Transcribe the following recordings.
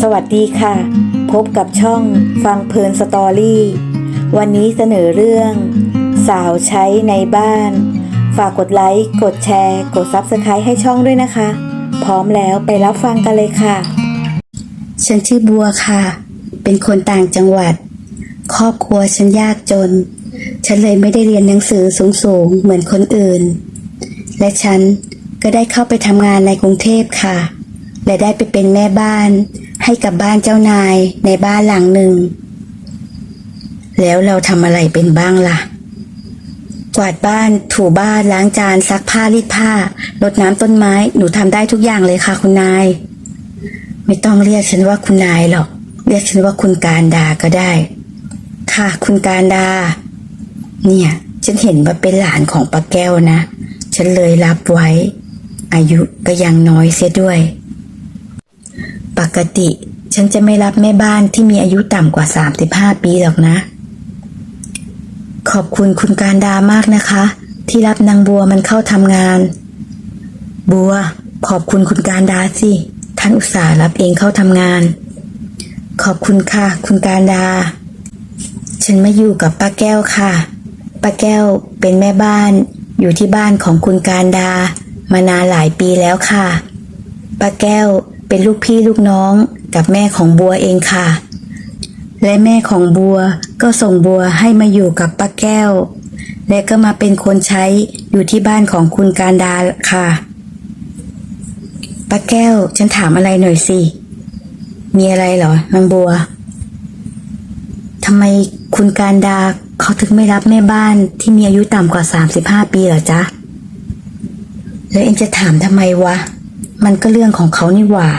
สวัสดีค่ะ พบกับช่องฟังเพลินสตอรี่ วันนี้เสนอเรื่อง สาวใช้ในบ้าน ฝากกดไลค์ กดแชร์ กด Subscribe ให้ช่องด้วยนะคะ พร้อมแล้วไปรับฟังกันเลยค่ะ ฉันชื่อบัวค่ะ เป็นคนต่างจังหวัด ครอบครัวฉันยากจน ฉันเลยไม่ได้เรียนหนังสือสูงๆ เหมือนคนอื่น และฉัน ก็ได้เข้าไปทำงานในกรุงเทพค่ะ และได้ไปเป็นแม่บ้าน ให้กับบ้านเจ้านายในบ้านหลังหนึ่ง แล้วเราทำอะไรเป็นบ้างล่ะ กวาดบ้านถูบ้านล้างจานซักผ้ารีดผ้ารดน้ำต้นไม้หนูทำได้ทุกอย่างเลยค่ะ คุณนาย ไม่ต้องเรียกฉันว่าคุณนายหรอก เรียกฉันว่าคุณการดาก็ได้ ค่ะคุณการดา เนี่ยฉันเห็นว่าเป็นหลานของป้าแก้วนะ ฉันเลยรับไว้ อายุก็ยังน้อยเสียด้วย ปกติฉันจะไม่รับแม่บ้านที่มีอายุต่ำกว่า 35 ปีหรอกนะ ขอบคุณคุณการดามากนะคะ ที่รับนางบัวมันเข้าทำงาน บัว ขอบคุณคุณการดาสิ ท่านอุตส่าห์รับเองเข้าทำงาน ขอบคุณค่ะ คุณการดา ฉันมาอยู่กับป้าแก้วค่ะ ป้าแก้วเป็นแม่บ้านอยู่ที่บ้านของคุณการดา มานานหลายปีแล้วค่ะป้าแก้วเป็นลูกพี่ลูกน้องกับแม่ของบัวเองค่ะ และแม่ของบัวก็ส่งบัวให้มาอยู่กับป้าแก้ว และก็มาเป็นคนใช้อยู่ที่บ้านของคุณการดาค่ะป้าแก้วฉันถามอะไรหน่อยสิ มีอะไรเหรอนางบัวทำไมคุณการดาเขาถึงไม่รับแม่บ้านที่มีอายุต่ำกว่า 35 ปีเหรอจ๊ะ แล้วเองจะถามทำไมวะ มันก็เรื่องของเขานี่หว่า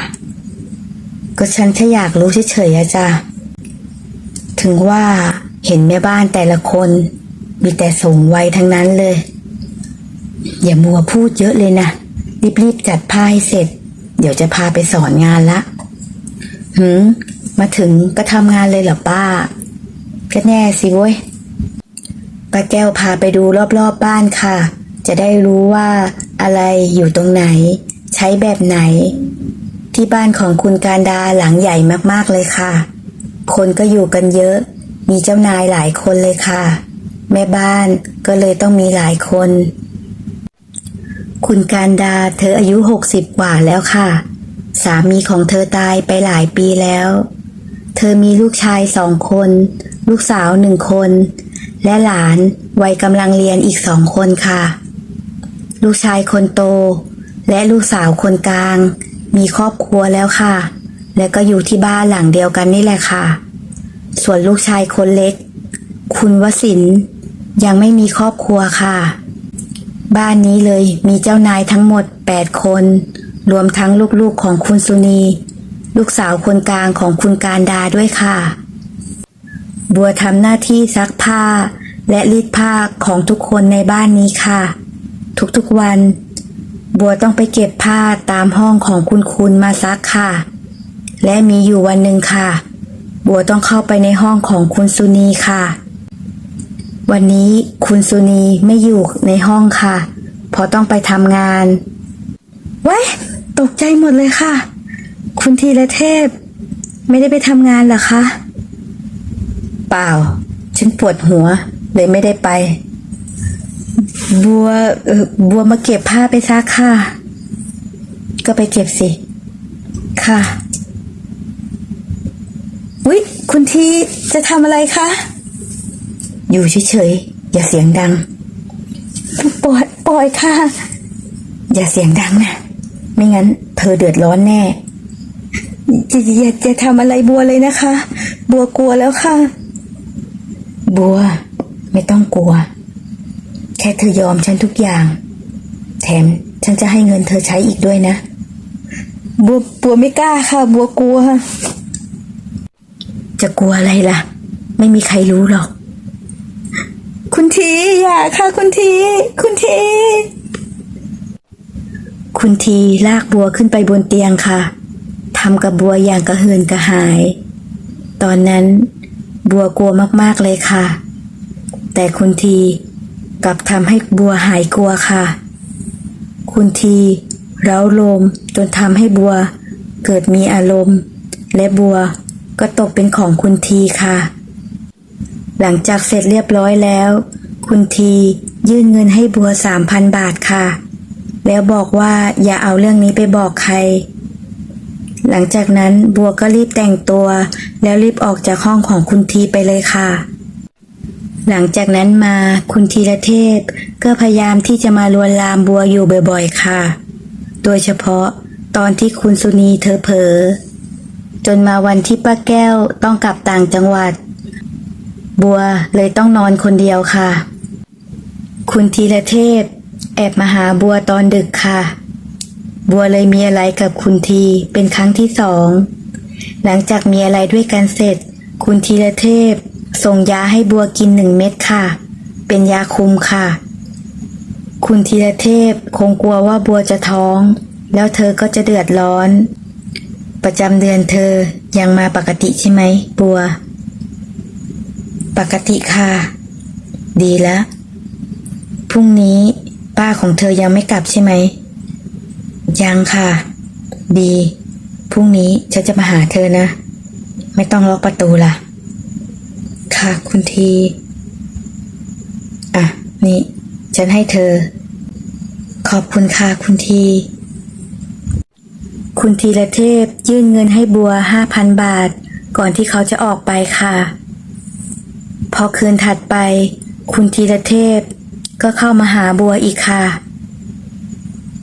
ก็ฉันแค่อยากรู้เฉยๆอะจ้ะถึงว่าเห็นแม่บ้านแต่ละคน มีแต่สูงวัยทั้งนั้นเลย อย่ามัวพูดเยอะเลยนะ รีบๆจัดผ้าให้เสร็จ เดี๋ยวจะพาไปสอนงานละหืมมาถึงก็ทำงานเลยเหรอป้าก็แน่สิเว้ยป้าแก้วพาไปดูรอบๆบบ้านค่ะ จะได้รู้ว่าอะไรอยู่ตรงไหน ใช้แบบไหน ที่บ้านของคุณการดาหลังใหญ่มากๆเลยค่ะ คนก็อยู่กันเยอะ มีเจ้านายหลายคนเลยค่ะ แม่บ้านก็เลยต้องมีหลายคน คุณการดาเธออายุหกสิบกว่าแล้วค่ะ สามีของเธอตายไปหลายปีแล้ว เธอมีลูกชายสองคน ลูกสาวหนึ่งคน และหลานวัยกำลังเรียนอีกสองคนค่ะ ลูกชายคนโต และลูกสาวคนกลาง มีครอบครัวแล้วค่ะ และก็อยู่ที่บ้านหลังเดียวกันนี่แหละค่ะ ส่วนลูกชายคนเล็ก คุณวสินยังไม่มีครอบครัวค่ะ บ้านนี้เลยมีเจ้านายทั้งหมด 8 คน รวมทั้งลูกๆของคุณสุนี ลูกสาวคนกลางของคุณการดาด้วยค่ะ บัวทำหน้าที่ซักผ้าและรีดผ้าของทุกคนในบ้านนี้ค่ะ ทุกๆวัน บัวต้องไปเก็บผ้าตามห้องของคุณคุณมาซักค่ะ และมีอยู่วันหนึ่งค่ะ บัวต้องเข้าไปในห้องของคุณสุนีค่ะ วันนี้คุณสุนีไม่อยู่ในห้องค่ะ เพราะต้องไปทำงานไว้ยตกใจหมดเลยค่ะ คุณธีรเทพ ไม่ได้ไปทำงานเหรอคะ เปล่า ฉันปวดหัวเลยไม่ได้ไป บัวเออบัวมาเก็บผ้าไปซักค่ะ ก็ไปเก็บสิ ค่ะอุ๊ยคุณทีจะทำอะไรคะ อยู่เฉยๆ อย่าเสียงดัง ปล่อยปล่อยค่ะ อย่าเสียงดังนะไม่งั้น เธอเดือดร้อนแน่อย่าอย่าอย่าทำอะไรบัวเลยนะคะ บัวกลัวแล้วค่ะ บัว ไม่ต้องกลัว แค่เธอยอมฉันทุกอย่าง แถมฉันจะให้เงินเธอใช้อีกด้วยนะ บัวบัวไม่กล้าค่ะ บัวกลัว จะกลัวอะไรล่ะ ไม่มีใครรู้หรอก คุณทีอย่าค่ะ คุณที คุณที คุณทีลากบัวขึ้นไปบนเตียงค่ะทำกับบัวอย่างกระเหือนกระหาย ตอนนั้น บัวกลัวมากๆเลยค่ะ แต่คุณที กลับทำให้บัวหายกลัวค่ะ คุณทีเร้าลมจนทำให้บัว เกิดมีอารมณ์ และบัวก็ตกเป็นของคุณทีค่ะ หลังจากเสร็จเรียบร้อยแล้ว คุณทียื่นเงินให้บัวสามพันบาทค่ะ แล้วบอกว่าอย่าเอาเรื่องนี้ไปบอกใคร หลังจากนั้นบัวก็รีบแต่งตัว แล้วรีบออกจากห้องของคุณทีไปเลยค่ะ หลังจากนั้นมาคุณธีรเทพก็พยายามที่จะมาลวนลามบัวอยู่บ่อยๆค่ะ โดยเฉพาะตอนที่คุณสุนีเธอเผลอจนมาวันที่ป้าแก้วต้องกลับต่างจังหวัด บัวเลยต้องนอนคนเดียวค่ะ คุณธีรเทพ แอบมาหาบัวตอนดึกค่ะ บัวเลยมีอะไรกับคุณทีเป็นครั้งที่สอง หลังจากมีอะไรด้วยกันเสร็จ คุณธีรเทพ ส่งยาให้บัวกินหนึ่งเม็ดค่ะ เป็นยาคุมค่ะ คุณธีรเทพคงกลัวว่าบัวจะท้อง แล้วเธอก็จะเดือดร้อน ประจำเดือนเธอยังมาปกติใช่ไหมบัว ปกติค่ะ ดีแล้วพรุ่งนี้ป้าของเธอยังไม่กลับใช่ไหม ยังค่ะ ดี พรุ่งนี้ฉันจะมาหาเธอนะ ไม่ต้องล็อกประตูล่ะ ค่ะ คุณที อะ นี่ ฉันให้เธอ ขอบคุณค่ะ คุณที คุณทีละเทพยื่นเงินให้บัวห้าพันบาท ก่อนที่เขาจะออกไปค่ะ พอคืนถัดไป คุณทีละเทพก็เข้ามาหาบัวอีกค่ะ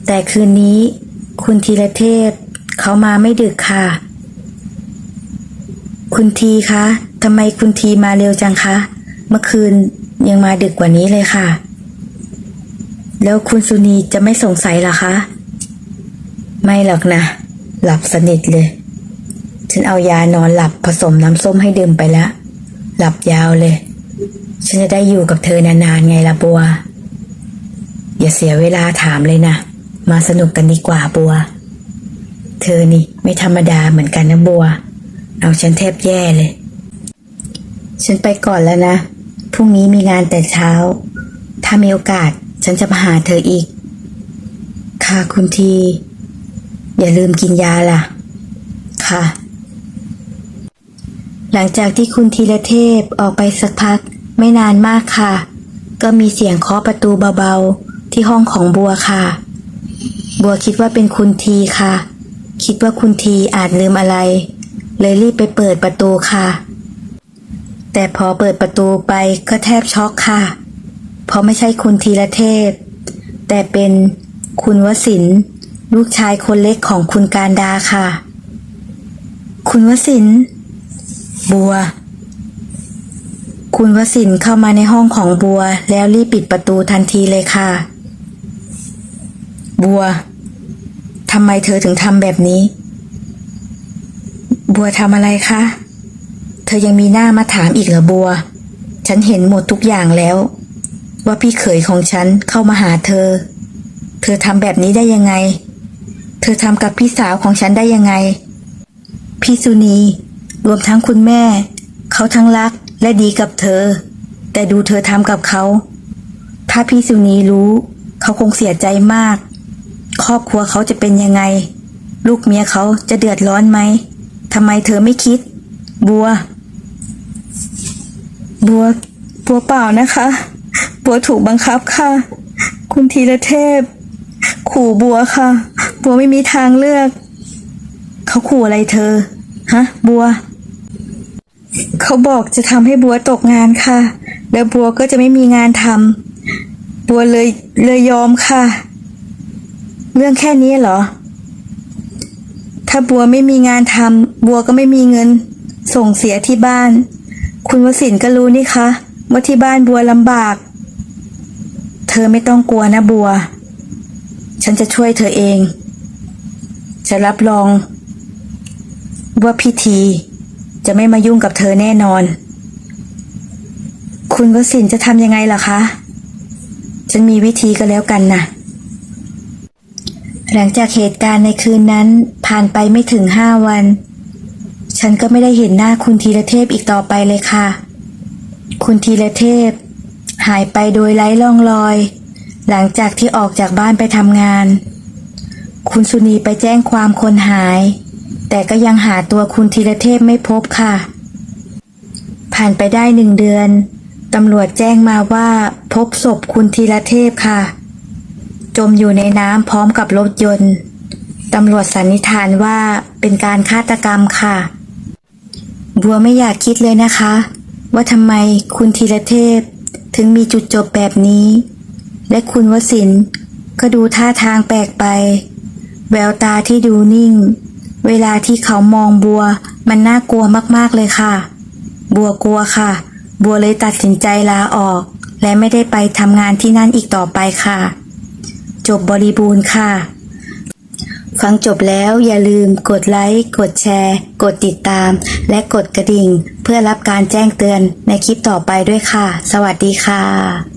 แต่คืนนี้ คุณทีละเทพเขามาไม่ดึกค่ะ คุณทีคะ ทำไมคุณทีมาเร็วจังคะ เมื่อคืนยังมาดึกกว่านี้เลยค่ะ แล้วคุณสุนีจะไม่สงสัยเหรอคะ ไม่หรอกนะ หลับสนิทเลย ฉันเอายานอนหลับผสมน้ำส้มให้ดื่มไปแล้ว หลับยาวเลย ฉันจะได้อยู่กับเธอนานๆไงล่ะบัว อย่าเสียเวลาถามเลยนะ มาสนุกกันดีกว่าบัว เธอนี่ไม่ธรรมดาเหมือนกันนะบัว เอาฉันแทบแย่เลย ฉันไปก่อนแล้วนะ พรุ่งนี้มีงานแต่เช้า ถ้ามีโอกาสฉันจะมาหาเธออีก ค่ะคุณที อย่าลืมกินยาล่ะ ค่ะ หลังจากที่คุณธีรเทพออกไปสักพักไม่นานมากค่ะ ก็มีเสียงเคาะประตูเบาๆ ที่ห้องของบัวค่ะ บัวคิดว่าเป็นคุณทีค่ะ คิดว่าคุณทีอาจลืมอะไร เลยรีบไปเปิดประตูค่ะ แต่พอเปิดประตูไปก็แทบช็อกค่ะ เพราะไม่ใช่คุณธีรเทพ แต่เป็นคุณวสินลูกชายคนเล็กของคุณการดาค่ะ คุณวสินบัว คุณวสินเข้ามาในห้องของบัว แล้วรีบปิดประตูทันทีเลยค่ะ บัวทำไมเธอถึงทำแบบนี้ บัวทำอะไรคะ เธอยังมีหน้ามาถามอีกเหรอบัว ฉันเห็นหมดทุกอย่างแล้ว ว่าพี่เขยของฉันเข้ามาหาเธอ เธอทำแบบนี้ได้ยังไง เธอทำกับพี่สาวของฉันได้ยังไง พี่สุนี รวมทั้งคุณแม่ เขาทั้งรักและดีกับเธอ แต่ดูเธอทำกับเขา ถ้าพี่สุนีรู้ เขาคงเสียใจมาก ครอบครัวเขาจะเป็นยังไง ลูกเมียเขาจะเดือดร้อนไหมทำไมเธอไม่คิด บัว บัว บัวเปล่านะคะ บัวถูกบังคับค่ะ คุณธีรเทพ ขู่บัวค่ะ บัวไม่มีทางเลือก เขาขู่อะไรเธอ ฮะ บัว เขาบอกจะทำให้บัวตกงานค่ะ แล้วบัวก็จะไม่มีงานทำบัวเลยเลยยอมค่ะ เรื่องแค่นี้เหรอ ถ้าบัวไม่มีงานทำบัวก็ไม่มีเงิน ส่งเสียที่บ้าน คุณวสินก็รู้นี่คะว่าที่บ้านบัวลำบาก เธอไม่ต้องกลัวนะบัว ฉันจะช่วยเธอเอง จะรับรอง ว่าพิธีจะไม่มายุ่งกับเธอแน่นอน คุณวสินจะทำยังไงล่ะคะ ฉันมีวิธีก็แล้วกันนะหลังจากเหตุการณ์ในคืนนั้นผ่านไปไม่ถึงห้าวัน ฉันก็ไม่ได้เห็นหน้าคุณธีรเทพอีกต่อไปเลยค่ะ คุณธีรเทพ หายไปโดยไร้ร่องรอย หลังจากที่ออกจากบ้านไปทำงาน คุณสุนีไปแจ้งความคนหาย แต่ก็ยังหาตัวคุณธีรเทพไม่พบค่ะ ผ่านไปได้หนึ่งเดือนตำรวจแจ้งมาว่าพบศพคุณธีรเทพค่ะ จมอยู่ในน้ำพร้อมกับรถยนต์ตำรวจสันนิษฐานว่าเป็นการฆาตกรรมค่ะ บัวไม่อยากคิดเลยนะคะ ว่าทำไมคุณธีรเทพ ถึงมีจุดจบแบบนี้ และคุณวสินก็ดูท่าทางแปลกไป แววตาที่ดูนิ่ง เวลาที่เขามองบัวมันน่ากลัวมากๆเลยค่ะ บัวกลัวค่ะ บัวเลยตัดสินใจลาออก และไม่ได้ไปทำงานที่นั่นอีกต่อไปค่ะ จบบริบูรณ์ค่ะ ฟังจบแล้วอย่าลืมกดไลค์ กดแชร์ กดติดตาม และกดกระดิ่ง เพื่อรับการแจ้งเตือนในคลิปต่อไปด้วยค่ะ สวัสดีค่ะ